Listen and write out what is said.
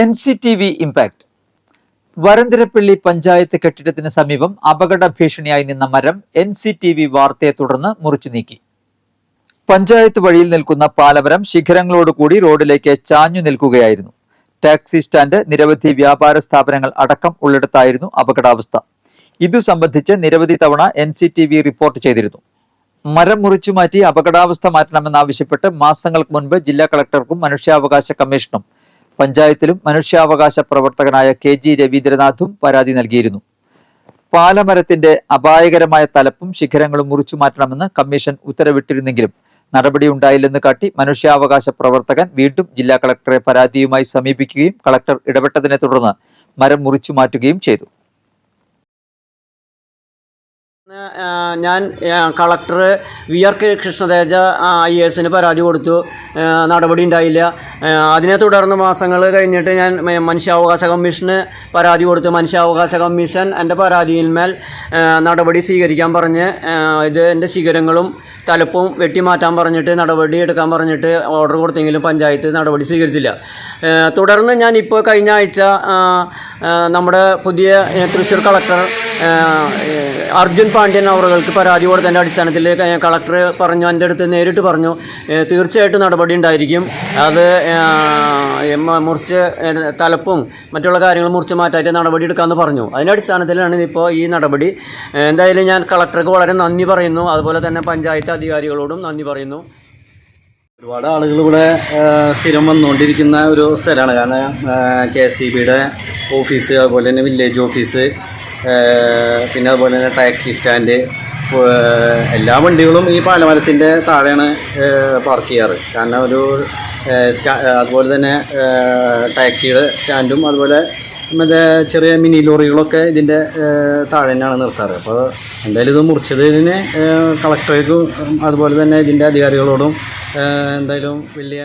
N C T V impact. Varantharappilly panchayat കെട്ടിടത്തിന് സമീപം അപകട ഭീഷണിയായി നിന്ന മരം എൻ സി ടി വി വാർത്തയെ തുടർന്ന് മുറിച്ചു നീക്കി. പഞ്ചായത്ത് വഴിയിൽ നിൽക്കുന്ന പാലമരം ശിഖരങ്ങളോടുകൂടി റോഡിലേക്ക് ചാഞ്ഞു നിൽക്കുകയായിരുന്നു. ടാക്സി സ്റ്റാൻഡ് നിരവധി വ്യാപാര സ്ഥാപനങ്ങൾ അടക്കം ഉള്ളിടത്തായിരുന്നു അപകടാവസ്ഥ. ഇതു സംബന്ധിച്ച് നിരവധി തവണ N C T V report ചെയ്തിരുന്നു. മരം മുറിച്ചു മാറ്റി അപകടാവസ്ഥ മാറ്റണമെന്നാവശ്യപ്പെട്ട് മാസങ്ങൾക്ക് മുൻപ് ജില്ലാ കളക്ടർക്കും മനുഷ്യാവകാശ കമ്മീഷനും പഞ്ചായത്തിലും മനുഷ്യാവകാശ പ്രവർത്തകനായ കെ ജി രവീന്ദ്രനാഥും പരാതി നൽകിയിരുന്നു. പാലമരത്തിന്റെ അപായകരമായ തലപ്പും ശിഖരങ്ങളും മുറിച്ചു മാറ്റണമെന്ന് കമ്മീഷൻ ഉത്തരവിട്ടിരുന്നെങ്കിലും നടപടിയുണ്ടായില്ലെന്ന് കാട്ടി മനുഷ്യാവകാശ പ്രവർത്തകൻ വീണ്ടും ജില്ലാ കളക്ടറെ പരാതിയുമായി സമീപിക്കുകയും കളക്ടർ ഇടപെട്ടതിനെ തുടർന്ന് മരം മുറിച്ചു മാറ്റുകയും ചെയ്തു. ഞാൻ collector V R K Krishnateja I എസിന് പരാതി കൊടുത്തു. നടപടി ഉണ്ടായില്ല. അതിനെ തുടർന്ന് മാസങ്ങൾ കഴിഞ്ഞിട്ട് ഞാൻ മനുഷ്യാവകാശ കമ്മീഷന് പരാതി കൊടുത്തു. മനുഷ്യാവകാശ കമ്മീഷൻ എന്റെ പരാതിയിന്മേൽ നടപടി സ്വീകരിക്കാൻ പറഞ്ഞ് ഇത് എന്റെ ശിഖരങ്ങളും തലപ്പും വെട്ടിമാറ്റാൻ പറഞ്ഞിട്ട് നടപടി എടുക്കാൻ പറഞ്ഞിട്ട് ഓർഡർ കൊടുത്തെങ്കിലും പഞ്ചായത്ത് നടപടി സ്വീകരിച്ചില്ല. തുടർന്ന് ഞാൻ ഇപ്പോൾ കഴിഞ്ഞ ആഴ്ച നമ്മുടെ പുതിയ തൃശ്ശൂർ കളക്ടർ അർജുൻ പാണ്ഡ്യൻ അവറുകൾക്ക് പരാതി കൊടുത്തതിന്റെ അടിസ്ഥാനത്തിൽ കളക്ടർ പറഞ്ഞു എന്റെ അടുത്ത് നേരിട്ട് പറഞ്ഞു തീർച്ചയായിട്ടും നടപടി ഉണ്ടായിരിക്കും. അത് മുറിച്ച് തലപ്പും മറ്റുള്ള കാര്യങ്ങൾ മുറിച്ച് മാറ്റാറ്റ് നടപടി എടുക്കാമെന്ന് പറഞ്ഞു. അതിന്റെ അടിസ്ഥാനത്തിലാണ് ഇപ്പോൾ ഈ നടപടി. എന്തായാലും ഞാൻ കളക്ടർക്ക് വളരെ നന്ദി പറയുന്നു. അതുപോലെ തന്നെ പഞ്ചായത്ത് അധികാരികളോടും നന്ദി പറയുന്നു. ഒരുപാട് ആളുകൾ ഇവിടെ സ്ഥിരം വന്നുകൊണ്ടിരിക്കുന്ന ഒരു സ്ഥലമാണ്. കാരണം കെ എസ് സി ബിയുടെ ഓഫീസ് അതുപോലെ തന്നെ വില്ലേജ് ഓഫീസ് പിന്നെ അതുപോലെ തന്നെ ടാക്സി സ്റ്റാൻഡ് എല്ലാ വണ്ടികളും ഈ പാലമരത്തിന്റെ താഴെയാണ് പാർക്ക് ചെയ്യാറ്. കാരണം ഒരു സ്റ്റാ അതുപോലെ തന്നെ ടാക്സിയുടെ സ്റ്റാൻഡും അതുപോലെ മറ്റേ ചെറിയ മിനി ലോറികളൊക്കെ ഇതിന്റെ താഴെ തന്നെയാണ് നിർത്താറ്. അപ്പോൾ എന്തായാലും ഇത് മുറിച്ചതിന് കളക്ടറേക്കും അതുപോലെ തന്നെ ഇതിന്റെ അധികാരികളോടും എന്തായാലും വലിയ